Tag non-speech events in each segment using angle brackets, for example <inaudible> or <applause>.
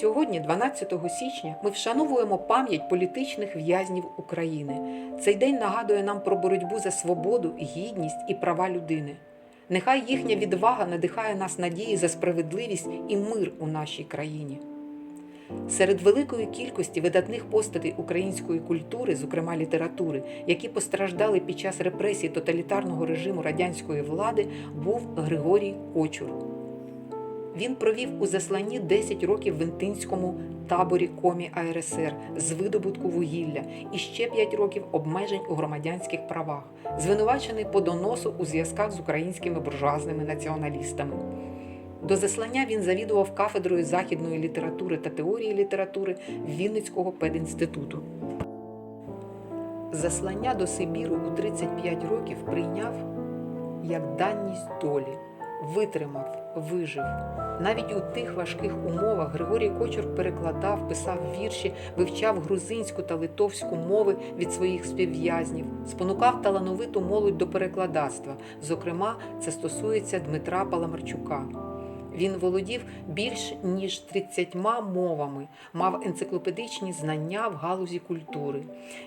Сьогодні, 12 січня, ми вшановуємо пам'ять політичних в'язнів України. Цей день нагадує нам про боротьбу за свободу, гідність і права людини. Нехай їхня відвага надихає нас надії за справедливість і мир у нашій країні. Серед великої кількості видатних постатей української культури, зокрема літератури, які постраждали під час репресій тоталітарного режиму радянської влади, був Григорій Кочур. Він провів у засланні 10 років в Інтинському таборі комі АРСР з видобутку вугілля і ще 5 років обмежень у громадянських правах, звинувачений по доносу у зв'язках з українськими буржуазними націоналістами. До заслання він завідував кафедрою західної літератури та теорії літератури Вінницького педінституту. Заслання до Сибіру у 35 років прийняв як даність долі, витримав, вижив. Навіть у тих важких умовах Григорій Кочур перекладав, писав вірші, вивчав грузинську та литовську мови від своїх співв'язнів, спонукав талановиту молодь до перекладацтва. Зокрема, це стосується Дмитра Паламарчука. Він володів більш ніж 30 мовами, мав енциклопедичні знання в галузі культури.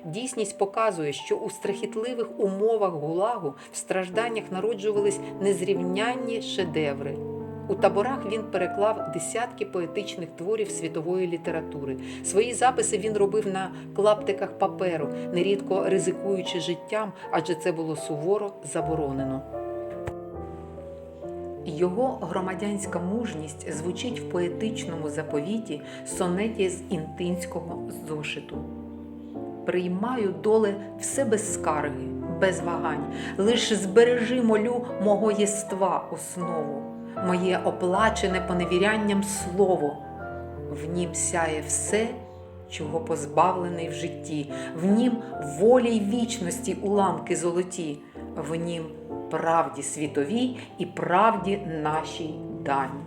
Дійсність показує, що у страхітливих умовах гулагу в стражданнях народжувались незрівнянні шедеври. У таборах він переклав десятки поетичних творів світової літератури. Свої записи він робив на клаптиках паперу, нерідко ризикуючи життям, адже це було суворо заборонено. Його громадянська мужність звучить в поетичному заповіті сонеті з інтинського зошиту. Приймаю доле все без скарги, без вагань, лиш збережи молю мого єства основу, моє оплачене поневірянням слово, в нім сяє все, чого позбавлений в житті, в нім волі й вічності уламки золоті, в нім правді світовій і правді нашій дані.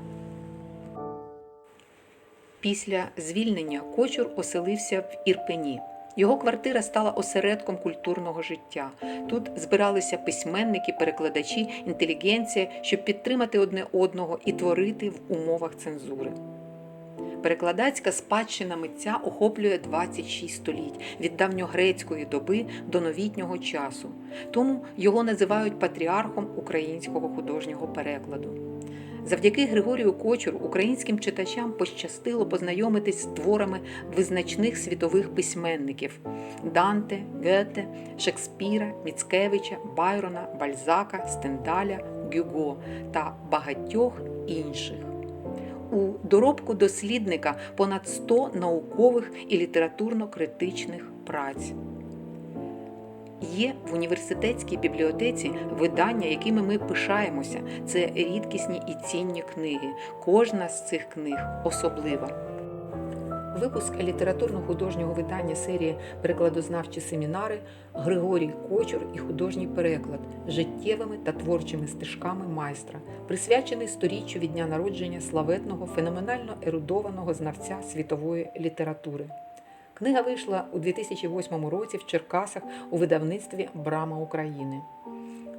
Після звільнення Кочур оселився в Ірпені. Його квартира стала осередком культурного життя. Тут збиралися письменники, перекладачі, інтелігенція, щоб підтримати одне одного і творити в умовах цензури. Перекладацька спадщина митця охоплює 26 століть від давньогрецької доби до новітнього часу. Тому його називають патріархом українського художнього перекладу. Завдяки Григорію Кочуру українським читачам пощастило познайомитись з творами визначних світових письменників Данте, Гете, Шекспіра, Міцкевича, Байрона, Бальзака, Стендаля, Гюго та багатьох інших. У доробку дослідника понад 100 наукових і літературно-критичних праць. Є в університетській бібліотеці видання, якими ми пишаємося. Це рідкісні і цінні книги. Кожна з цих книг особлива. Випуск літературно-художнього видання серії Перекладознавчі семінари Григорій Кочур і художній переклад життєвими та творчими стежками майстра, присвячений сторіччю від дня народження славетного, феноменально ерудованого знавця світової літератури. Книга вийшла у 2008 році в Черкасах у видавництві Брама України.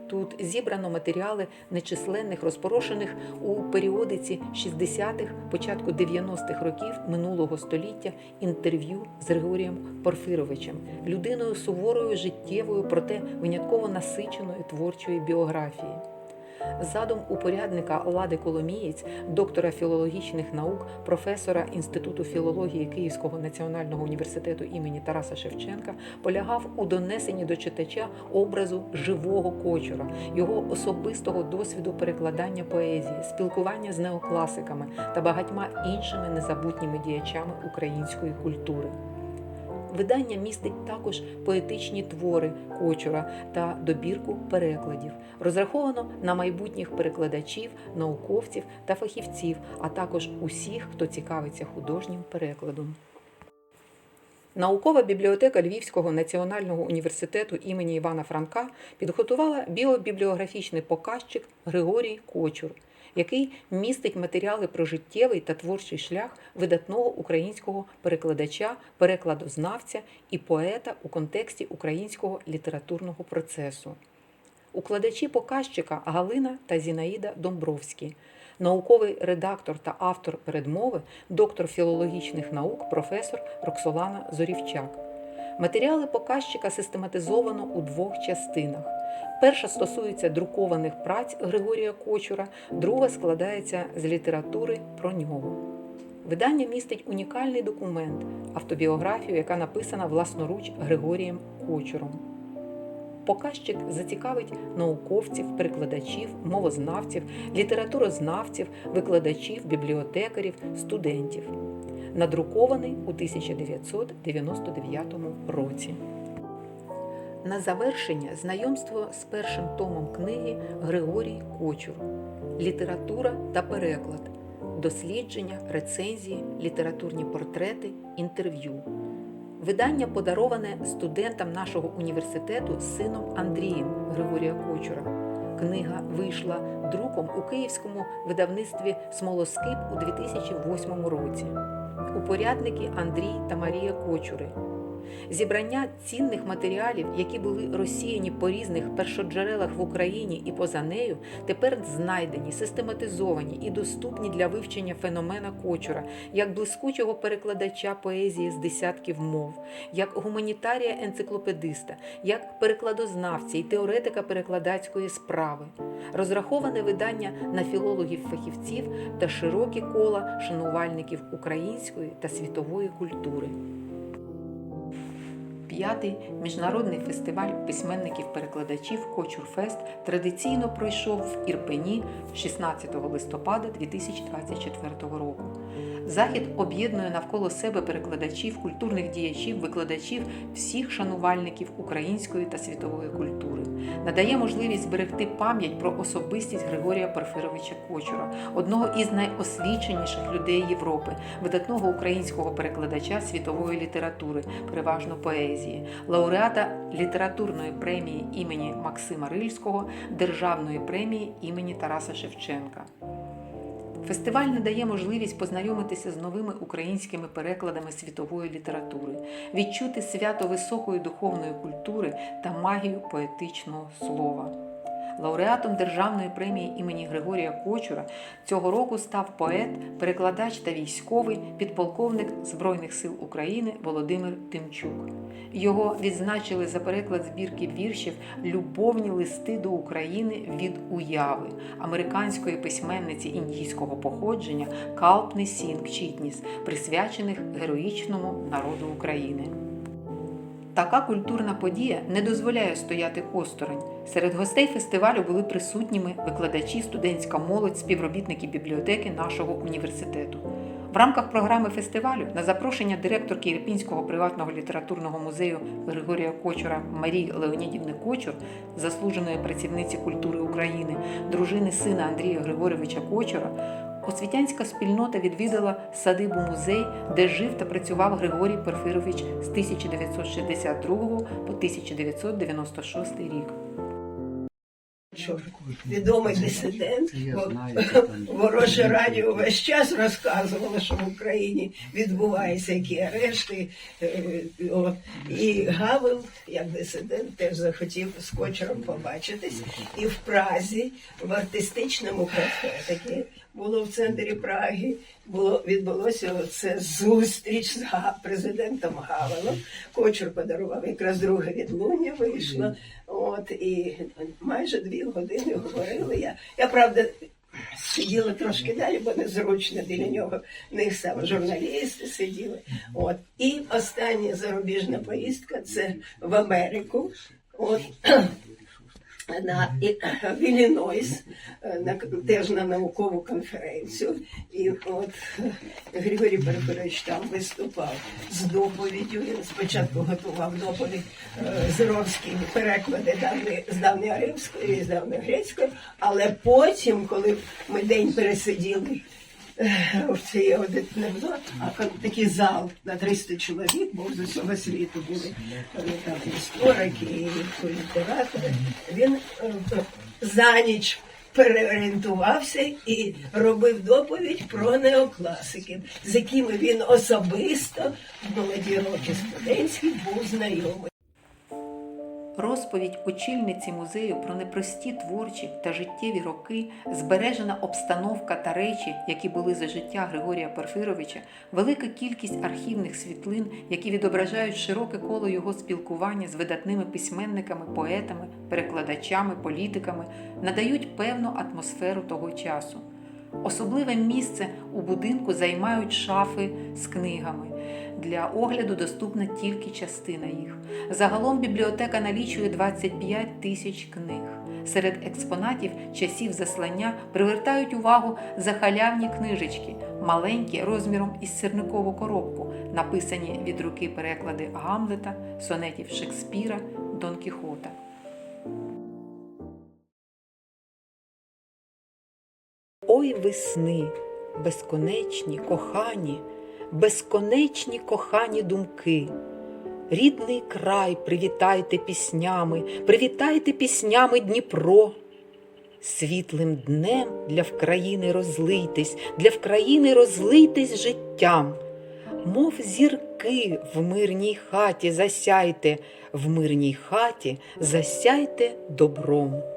Тут зібрано матеріали нечисленних, розпорошених у періодиці 60-х, початку 90-х років минулого століття інтерв'ю з Григорієм Порфировичем, людиною суворою, життєвою, проте винятково насиченою творчої біографії. Задум упорядника Лади Коломієць, доктора філологічних наук, професора Інституту філології Київського національного університету імені Тараса Шевченка, полягав у донесенні до читача образу живого кочура, його особистого досвіду перекладання поезії, спілкування з неокласиками та багатьма іншими незабутніми діячами української культури. Видання містить також поетичні твори Кочура та добірку перекладів. Розраховано на майбутніх перекладачів, науковців та фахівців, а також усіх, хто цікавиться художнім перекладом. Наукова бібліотека Львівського національного університету імені Івана Франка підготувала біобібліографічний показчик Григорій Кочур який містить матеріали про життєвий та творчий шлях видатного українського перекладача, перекладознавця і поета у контексті українського літературного процесу. Укладачі показчика Галина та Зінаїда Домбровські. науковий редактор та автор передмови, доктор філологічних наук, професор Роксолана Зорівчак. Матеріали показчика систематизовано у двох частинах. Перша стосується друкованих праць Григорія Кочура, друга складається з літератури про нього. Видання містить унікальний документ автобіографію, яка написана власноруч Григорієм Кочуром. Показчик зацікавить науковців, перекладачів, мовознавців, літературознавців, викладачів, бібліотекарів, студентів. Надрукований у 1999 році. На завершення знайомство з першим томом книги Григорій Кочур Література та переклад, дослідження, рецензії, літературні портрети, інтерв'ю. Видання подароване студентам нашого університету сином Андрієм Григорія Кочура. Книга вийшла друком у київському видавництві Смолоскип у 2008 році. Упорядники Андрій та Марія Кочури. Зібрання цінних матеріалів, які були розсіяні по різних першоджерелах в Україні і поза нею, тепер знайдені, систематизовані і доступні для вивчення феномена Кочура, як блискучого перекладача поезії з десятків мов, як гуманітарія енциклопедиста, як перекладознавця і теоретика перекладацької справи. Розраховане видання на філологів-фахівців та широкі кола шанувальників української та світової культури. П'ятий міжнародний фестиваль письменників-перекладачів Кочурфест традиційно пройшов в Ірпені 16 листопада 2024 року. Захід об'єднує навколо себе перекладачів, культурних діячів, викладачів, всіх шанувальників української та світової культури, надає можливість зберегти пам'ять про особистість Григорія Порфировича Кочура, одного із найосвіченіших людей Європи, видатного українського перекладача світової літератури, переважно поезії, лауреата літературної премії імені Максима Рильського, Державної премії імені Тараса Шевченка. Фестиваль надає можливість познайомитися з новими українськими перекладами світової літератури, відчути свято високої духовної культури та магію поетичного слова. Лауреатом Державної премії імені Григорія Кочура цього року став поет, перекладач та військовий підполковник Збройних сил України Володимир Тимчук. Його відзначили за переклад збірки віршів Любовні листи до України від уяви американської письменниці індійського походження Калпни Сінг Чітніс, присвячених героїчному народу України. Така культурна подія не дозволяє стояти осторонь. Серед гостей фестивалю були присутніми викладачі, студентська молодь, співробітники бібліотеки нашого університету. В рамках програми фестивалю на запрошення директорки Ірпінського приватного літературного музею Григорія Кочура Марії Леонідівни Кочур, заслуженої працівниці культури України, дружини сина Андрія Григоровича Кочура, освітянська спільнота відвідала садибу музей, де жив та працював Григорій Порфирович з 1962 по 1996 рік. відомий дисидент, <laughs> вороже радіо весь час розказувало, що в Україні відбуваються які арешти. е. І Гавел, як дисидент, теж захотів з кочером побачитись. І в Празі, в артистичному кафе, таке було в центрі Праги, було, відбулося це зустріч з президентом Гавелом. Кочер подарував якраз друге відлуння вийшло. От і майже дві години говорили. Я, я правда. Сиділа трошки далі, бо незручно біля нього. Них саме журналісти сиділи. От. І остання зарубіжна поїздка це в Америку. От. На в Іллінойс, на теж на наукову конференцію. І от Григорій Перферович там виступав з доповіддю. Він спочатку готував доповідь е, з ромським переклади давні, з давньоримської з давньогрецької, але потім, коли ми день пересиділи е, цій аудитне було, а такий зал на 300 чоловік, бо з усього світу були там історики, і літератори. Він е, за ніч переорієнтувався і робив доповідь про неокласиків, з якими він особисто в молоді роки студентські був знайомий. Розповідь очільниці музею про непрості творчі та життєві роки, збережена обстановка та речі, які були за життя Григорія Порфировича, велика кількість архівних світлин, які відображають широке коло його спілкування з видатними письменниками, поетами, перекладачами, політиками, надають певну атмосферу того часу. Особливе місце у будинку займають шафи з книгами. Для огляду доступна тільки частина їх. Загалом бібліотека налічує 25 тисяч книг. Серед експонатів часів заслання привертають увагу захалявні книжечки, маленькі розміром із сирникову коробку, написані від руки переклади Гамлета, сонетів Шекспіра, Дон Кіхота. Ой весни, безконечні, кохані, безконечні кохані думки. Рідний край привітайте піснями, привітайте піснями Дніпро. Світлим днем для вкраїни розлийтесь, для вкраїни розлийтесь життям. Мов зірки в мирній хаті засяйте, в мирній хаті засяйте добром.